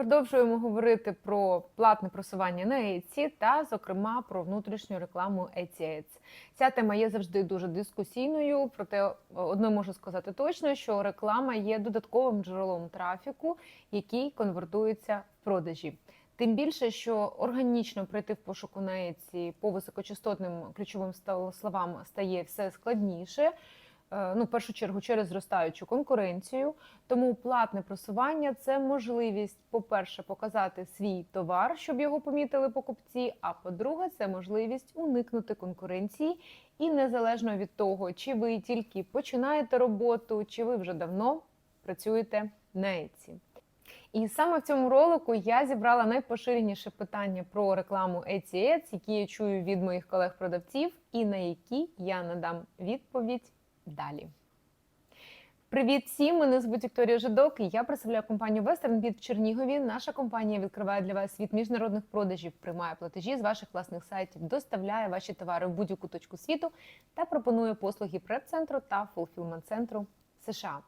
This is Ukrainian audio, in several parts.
Продовжуємо говорити про платне просування на Etsy та, зокрема, про внутрішню рекламу Etsy Ads. Ця тема є завжди дуже дискусійною, проте одне можу сказати точно, що реклама є додатковим джерелом трафіку, який конвертується в продажі. Тим більше, що органічно прийти в пошуку на Etsy по високочастотним ключовим словам стає все складніше. Е, Ну, в першу чергу, через зростаючу конкуренцію. Тому платне просування це можливість, по-перше, показати свій товар, щоб його помітили покупці. А по-друге, це можливість уникнути конкуренції. І незалежно від того, чи ви тільки починаєте роботу, чи ви вже давно працюєте на Etsy. І саме в цьому ролику я зібрала найпоширеніше питання про рекламу Etsy Ads, які я чую від моїх колег-продавців, і на які я надам відповідь далі. Привіт всім! Мене звуть Вікторія Жидок, і я представляю компанію WesternBit в Чернігові. Наша компанія відкриває для вас світ міжнародних продажів, приймає платежі з ваших власних сайтів, доставляє ваші товари в будь-яку точку світу та пропонує послуги преп-центру та фулфілмент-центру США.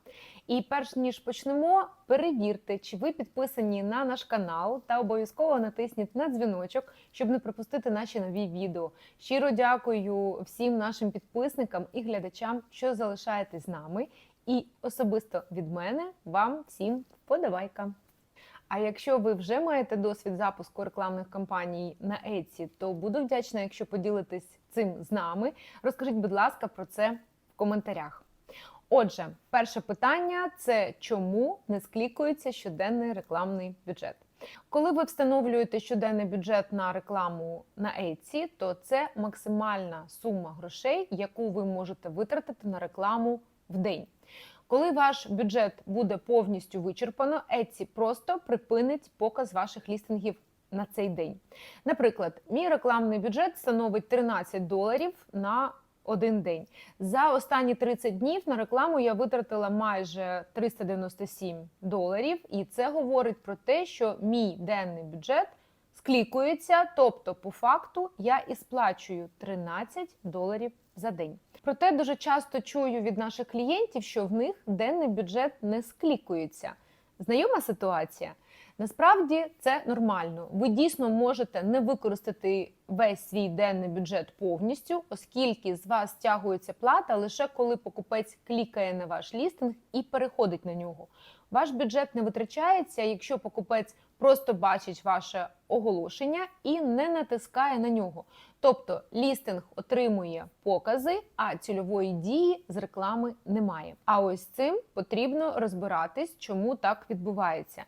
І перш ніж почнемо, перевірте, чи ви підписані на наш канал, та обов'язково натисніть на дзвіночок, щоб не пропустити наші нові відео. Щиро дякую всім нашим підписникам і глядачам, що залишаєтесь з нами. І особисто від мене вам всім вподобайка. А якщо ви вже маєте досвід запуску рекламних кампаній на Etsy, то буду вдячна, якщо поділитесь цим з нами. Розкажіть, будь ласка, про це в коментарях. Отже, перше питання це чому не склікується щоденний рекламний бюджет? Коли ви встановлюєте щоденний бюджет на рекламу на Etsy, то це максимальна сума грошей, яку ви можете витратити на рекламу в день. Коли ваш бюджет буде повністю вичерпано, Etsy просто припинить показ ваших лістингів на цей день. Наприклад, мій рекламний бюджет становить 13 доларів на один день. За останні 30 днів на рекламу я витратила майже 397 доларів, і це говорить про те, що мій денний бюджет склікується, тобто, по факту, я і сплачую 13 доларів за день. Проте дуже часто чую від наших клієнтів, що в них денний бюджет не склікується. Знайома ситуація? Насправді це нормально. Ви дійсно можете не використати весь свій денний бюджет повністю, оскільки з вас стягується плата лише коли покупець клікає на ваш лістинг і переходить на нього. Ваш бюджет не витрачається, якщо покупець просто бачить ваше оголошення і не натискає на нього. Тобто лістинг отримує покази, а цільової дії з реклами немає. А ось цим потрібно розбиратись, чому так відбувається.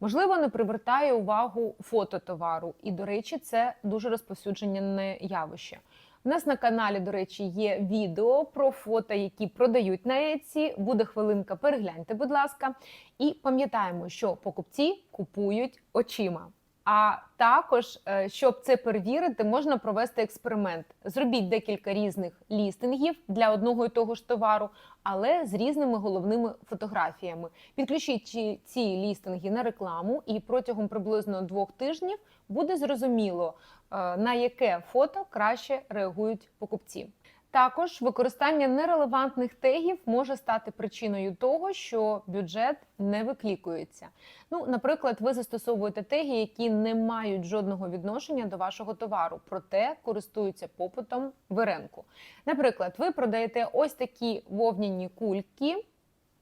Можливо, не привертає увагу фото товару, і, до речі, це дуже розповсюджене явище. У нас на каналі, до речі, є відео про фото, які продають на Еці. Буде хвилинка, перегляньте, будь ласка. І пам'ятаємо, що покупці купують очима. А також, е, щоб це перевірити, можна провести експеримент. Зробіть декілька різних лістингів для одного і того ж товару, але з різними головними фотографіями. Підключіть ці- лістинги на рекламу, і протягом приблизно двох тижнів буде зрозуміло, е, на яке фото краще реагують покупці. Також використання нерелевантних тегів може стати причиною того, що бюджет не виклікується. Ну, наприклад, ви застосовуєте теги, які не мають жодного відношення до вашого товару, проте користуються попитом в ринку. Наприклад, ви продаєте ось такі вовняні кульки,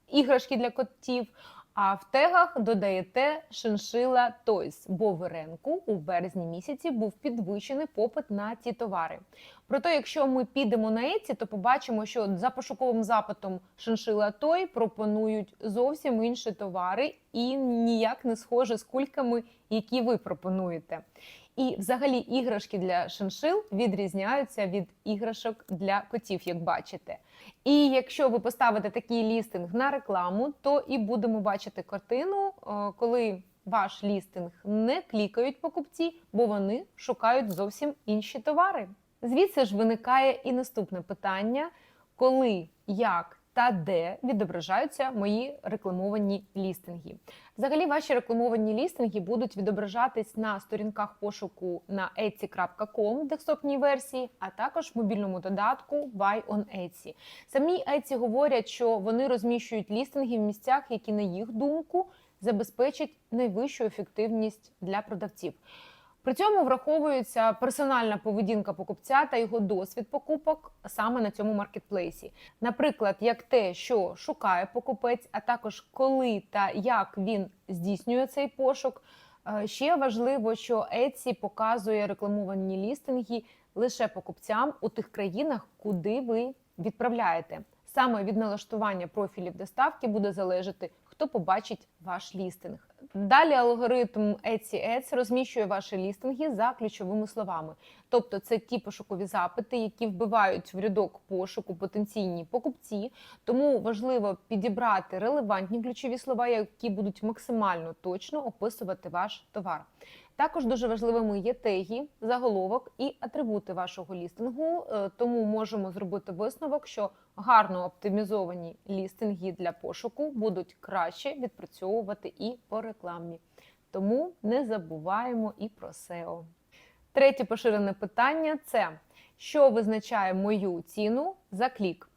іграшки для котів. А в тегах додаєте шиншила Тойс, бо в ринку у березні місяці був підвищений попит на ці товари. Проте, якщо ми підемо на еці, то побачимо, що за пошуковим запитом шиншила Той пропонують зовсім інші товари і ніяк не схоже з кульками, які ви пропонуєте. І взагалі іграшки для шиншил відрізняються від іграшок для котів, як бачите. І якщо ви поставите такий лістинг на рекламу, то і будемо бачити картину, е, коли ваш лістинг не клікають покупці, бо вони шукають зовсім інші товари. Звідси ж виникає і наступне питання: коли, як та де відображаються мої рекламовані лістинги. Взагалі, ваші рекламовані лістинги будуть відображатись на сторінках пошуку на etsy.com в десктопній версії, а також в мобільному додатку Buy on Etsy. Самі Etsy говорять, що вони розміщують лістинги в місцях, які, на їх думку, забезпечить найвищу ефективність для продавців. При цьому враховується персональна поведінка покупця та його досвід покупок саме на цьому маркетплейсі. Наприклад, як те, що шукає покупець, а також коли та як він здійснює цей пошук. Е, Ще важливо, що Etsy показує рекламовані лістинги лише покупцям у тих країнах, куди ви відправляєте. Саме від налаштування профілів доставки буде залежати, хто побачить ваш лістинг. Далі алгоритм Etsy Ads розміщує ваші лістинги за ключовими словами. Тобто це ті пошукові запити, які вбивають в рядок пошуку потенційні покупці. Тому важливо підібрати релевантні ключові слова, які будуть максимально точно описувати ваш товар. Також дуже важливими є теги, заголовок і атрибути вашого лістингу. Е, Тому можемо зробити висновок, що гарно оптимізовані лістинги для пошуку будуть краще відпрацьовувати і по рекламі. Тому не забуваємо і про SEO. Третє поширене питання це що визначає мою ціну за клік.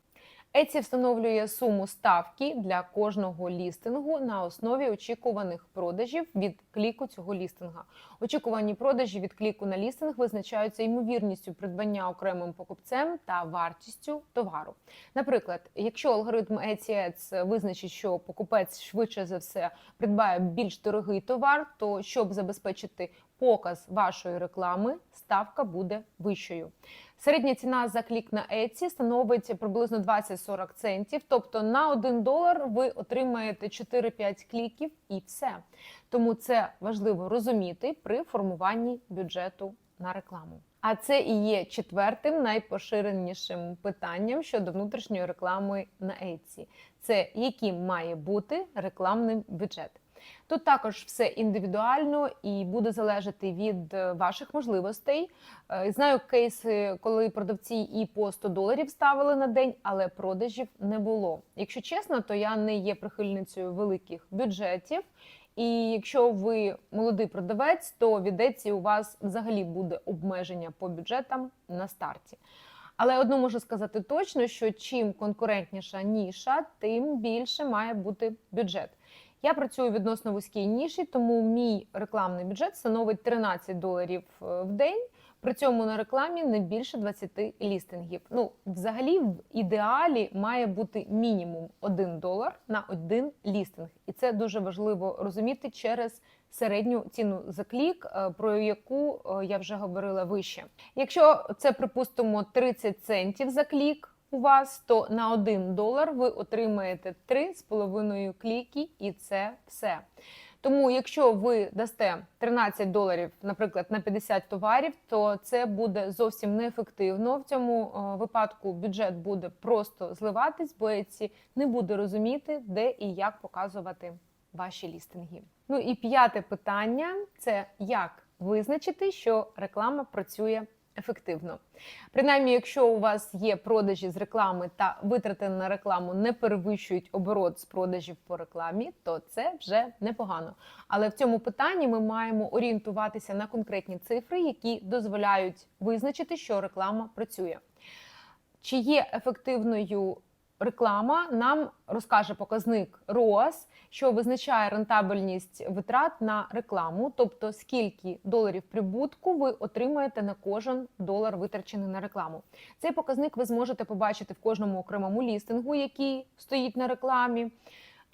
Etsy встановлює суму ставки для кожного лістингу на основі очікуваних продажів від кліку цього лістинга. Очікувані продажі від кліку на лістинг визначаються ймовірністю придбання окремим покупцем та вартістю товару. Наприклад, якщо алгоритм Ads визначить, що покупець швидше за все придбає більш дорогий товар, то щоб забезпечити показ вашої реклами, ставка буде вищою. Середня ціна за клік на Etsy становить приблизно 20-40 центів. Тобто на 1 долар ви отримаєте 4-5 кліків і все. Тому це важливо розуміти при формуванні бюджету на рекламу. А це і є четвертим найпоширенішим питанням щодо внутрішньої реклами на Etsy. Це яким має бути рекламний бюджет. Тут також все індивідуально і буде залежати від е, ваших можливостей. Е, Знаю кейси, коли продавці і по 100 доларів ставили на день, але продажів не було. Якщо чесно, то я не є прихильницею великих бюджетів. І якщо ви молодий продавець, то від Etsy у вас взагалі буде обмеження по бюджетам на старті. Але одно можу сказати точно, що чим конкурентніша ніша, тим більше має бути бюджет. Я працюю відносно вузькій ніші, тому мій рекламний бюджет становить 13 доларів е, в день. При цьому на рекламі не більше 20 лістингів. Ну, взагалі, в ідеалі має бути мінімум 1 долар на один лістинг, і це дуже важливо розуміти через середню ціну за клік, е, про яку е, я вже говорила вище. Якщо це припустимо 30 центів за клік у вас, то на 1 долар ви отримаєте 3,5 кліки, і це все. Тому, якщо ви дасте 13 доларів, наприклад, на 50 товарів, то це буде зовсім неефективно. В цьому е, випадку бюджет буде просто зливатись, бо Etsy не буде розуміти, де і як показувати ваші лістинги. Ну і п'яте питання це як визначити, що реклама працює ефективно. Принаймні, якщо у вас є продажі з реклами та витрати на рекламу не перевищують оборот з продажів по рекламі, то це вже непогано. Але в цьому питанні ми маємо орієнтуватися на конкретні цифри, які дозволяють визначити, що реклама працює. Чи є ефективною реклама, нам розкаже показник ROAS, що визначає рентабельність витрат на рекламу, тобто скільки доларів прибутку ви отримаєте на кожен долар витрачений на рекламу. Цей показник ви зможете побачити в кожному окремому лістингу, який стоїть на рекламі.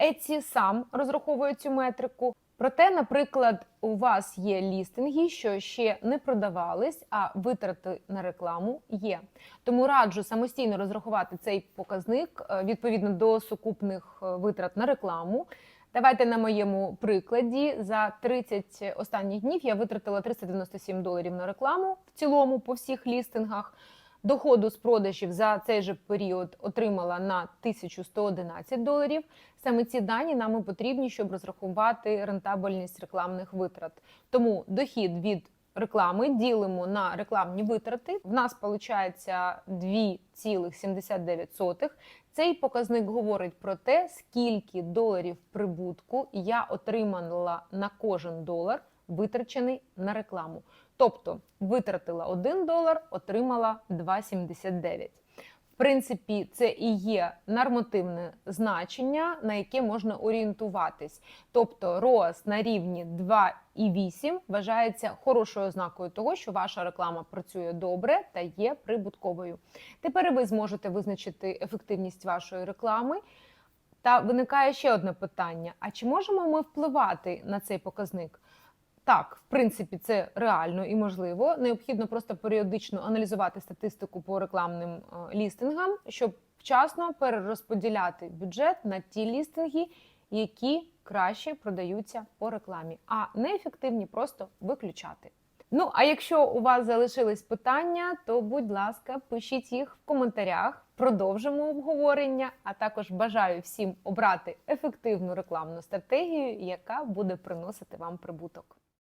Etsy сам розраховує цю метрику. Проте, наприклад, у вас є лістинги, що ще не продавались, а витрати на рекламу є. Тому раджу самостійно розрахувати цей показник е, відповідно до сукупних е, витрат на рекламу. Давайте на моєму прикладі за 30 останніх днів я витратила 397 доларів на рекламу в цілому по всіх лістингах. Доходу з продажів за цей же період отримала на 1111 доларів. Саме ці дані нам і потрібні, щоб розрахувати рентабельність рекламних витрат. Тому дохід від реклами ділимо на рекламні витрати. В нас виходить 2,79. Цей показник говорить про те, скільки доларів прибутку я отримала на кожен долар, витрачений на рекламу. Тобто витратила 1 долар, отримала 2,79. В принципі, це і є нормативне значення, на яке можна орієнтуватись. Тобто ROAS на рівні 2,8 вважається хорошою ознакою того, що ваша реклама працює добре та є прибутковою. Тепер ви зможете визначити ефективність вашої реклами. Та виникає ще одне питання: а чи можемо ми впливати на цей показник? Так, в принципі, це реально і можливо. Необхідно просто періодично аналізувати статистику по рекламним е, лістингам, щоб вчасно перерозподіляти бюджет на ті лістинги, які краще продаються по рекламі, а неефективні просто виключати. Ну, а якщо у вас залишились питання, то будь ласка, пишіть їх в коментарях. Продовжимо обговорення. А також бажаю всім обрати ефективну рекламну стратегію, яка буде приносити вам прибуток.